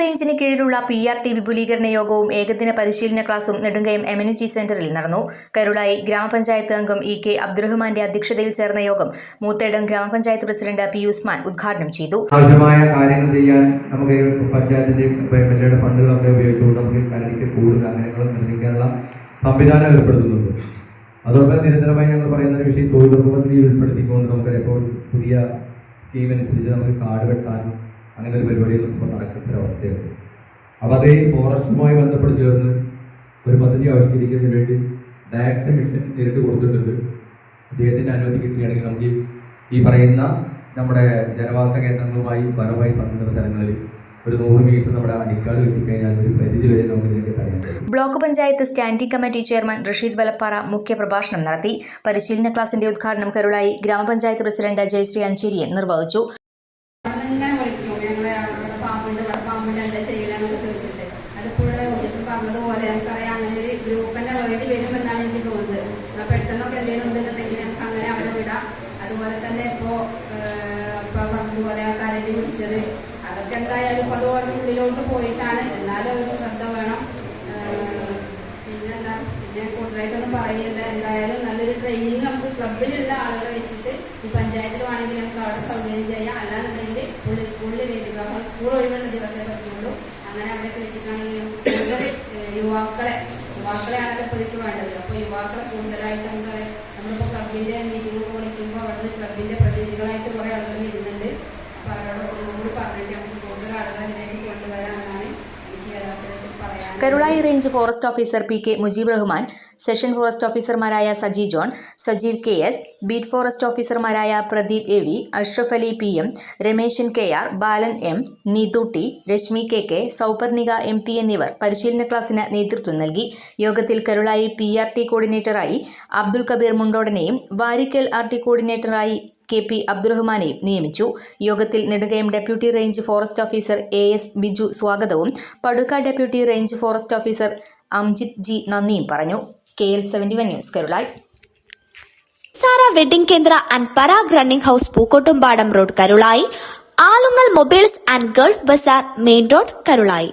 റേഞ്ചിന് കീഴിലുള്ള P R T വിപുലീകരണ യോഗവും ഏകദിന പരിശീലന ക്ലാസും നെടുങ്കയം എമ്യൂണിറ്റി സെന്ററിൽ നടന്നു. കരുളായി ഗ്രാമപഞ്ചായത്ത് അംഗം ഇ കെ അബ്ദുറഹ്മാന്റെ അധ്യക്ഷതയിൽ ചേർന്ന യോഗം മൂത്തേടം ഗ്രാമപഞ്ചായത്ത് പ്രസിഡന്റ് പി ഉസ്മാൻ ഉദ്ഘാടനം ചെയ്തു. ആവശ്യമായ കാര്യങ്ങൾ ചെയ്യാൻ നമുക്ക് പഞ്ചായത്തിന്റെ പഞ്ചായത്തിന്റെയും എം എൽ ഫണ്ടുകളൊക്കെ ഉപയോഗിച്ചുകൊണ്ട് നമുക്ക് കരടിക്ക് കൂടുതൽ അങ്ങനെകൾ നിർമ്മിക്കാനുള്ള സംവിധാനം ഏർപ്പെടുത്തുന്നുണ്ട്. അതോടൊപ്പം നിരന്തരമായി ഞങ്ങൾ പറയുന്ന ഒരു വിഷയം തൊഴിലുറപ്പ് ഉൾപ്പെടുത്തിക്കൊണ്ട് നമുക്ക് ഇപ്പോൾ പുതിയ സ്കീം അനുസരിച്ച് നമുക്ക് കാട് വെട്ടാനും അങ്ങനെ ഒരു പരിപാടിയൊന്നും ഇപ്പോൾ നടക്കുന്ന അവസ്ഥയുണ്ട് അപ്പോൾ അതേ ഫോറസ്റ്റുമായി ബന്ധപ്പെട്ട് ചേർന്ന് ഒരു പദ്ധതി ആവിഷ്കരിക്കുന്നതിന് വേണ്ടി ഡയറക്ടർ മിഷൻ നേരിട്ട് കൊടുത്തിട്ടുണ്ട്. അദ്ദേഹത്തിന്റെ അനുമതി കിട്ടുകയാണെങ്കിൽ നമുക്ക് ഈ- പറയുന്ന നമ്മുടെ ജനവാസ കേന്ദ്രങ്ങളുമായി പരമായി പങ്കിടുന്ന സ്ഥലങ്ങളിൽ block panchayat standing committee chairman Rasheed Valappara മുഖ്യപ്രഭാഷണം നടത്തി. പരിശീലന ക്ലാസിന്റെ ഉദ്ഘാടനം കരുളായി ഗ്രാമപഞ്ചായത്ത് പ്രസിഡന്റ് ജയശ്രീ അഞ്ചേരിയൻ നിർവഹിച്ചു. പാമ്പുണ്ട് ഇവിടെ പാമ്പുണ്ട് എന്താ ചെയ്യലെന്നൊക്കെ ചോദിച്ചിട്ട്. അതിപ്പോൾ ഇവിടെ ഓഫീസിൽ പറഞ്ഞതുപോലെ നമുക്കറിയാം അങ്ങനെ ഒരു ഗ്രൂപ്പിന്റെ വേണ്ടി വേണ്ടി വരുമെന്നാണ് എനിക്ക് തോന്നുന്നത്. എന്നാൽ പെട്ടെന്നൊക്കെ എന്തെങ്കിലും ഉണ്ടെന്നുണ്ടെങ്കിൽ നമുക്ക് അങ്ങനെ അവിടെ വിടാം. അതുപോലെ തന്നെ ഇപ്പോ ഇപ്പൊ പറഞ്ഞതുപോലെ ആ കരടി പിടിച്ചത് അതൊക്കെ എന്തായാലും ഇപ്പൊ അതുപോലെ ഉള്ളിലോട്ട് പോയിട്ടാണ്. എന്നാലും ഒരു ശ്രദ്ധ വേണം. പിന്നെന്താ? പിന്നെ കൂടുതലായിട്ടൊന്നും പറയില്ല. എന്തായാലും നല്ലൊരു ട്രെയിനിങ് നമുക്ക് ക്ലബിലുള്ള ആളുകളെ വെച്ചിട്ട് ഈ പഞ്ചായത്തിലാണെങ്കിൽ വരിക അപ്പോൾ സ്കൂൾ ഒഴിവുള്ള ദിവസമേ പറ്റുള്ളൂ. അങ്ങനെ അവിടെയൊക്കെ വെച്ചിട്ടാണെങ്കിലും കൂടുതൽ യുവാക്കളെ യുവാക്കളെയാണല്ലോ ഇപ്പോൾ വേണ്ടത്. അപ്പോൾ യുവാക്കളെ കൂടുതലായിട്ട് നമ്മുടെ നമ്മളിപ്പോൾ ക്ലബിന്റെ meeting Karulai range forest officer P K Mujeeb Rahman session forest ഓഫീസർമാരായ Saji John Sajeev K S beat forest ഓഫീസർമാരായ Pradeep A V Ashraf Ali P M Rameshan K R Balan M Neethu T Reshmi K K Souparnika M P എന്നിവർ പരിശീലന ക്ലാസ്സിന് നേതൃത്വം നൽകി. യോഗത്തിൽ Karulai P R T കോർഡിനേറ്ററായി അബ്ദുൽ കബീർ മുണ്ടോടനെയും വാരിക്കൽ ആർ ടി കോർഡിനേറ്ററായി കെ പി അബ്ദുറഹ്മാനെയും നിയമിച്ചു. യോഗത്തിൽ Nedumkayam deputy range forest officer A S Biju സ്വാഗതവും Padukka deputy range forest officer Amjith G നന്ദിയും പറഞ്ഞു. K L seventy one news Karulai. Sara wedding Kendra and Parag running house Pookkottumpadam road Karulai. Alungal mobiles and gulf bazaar main road Karulai.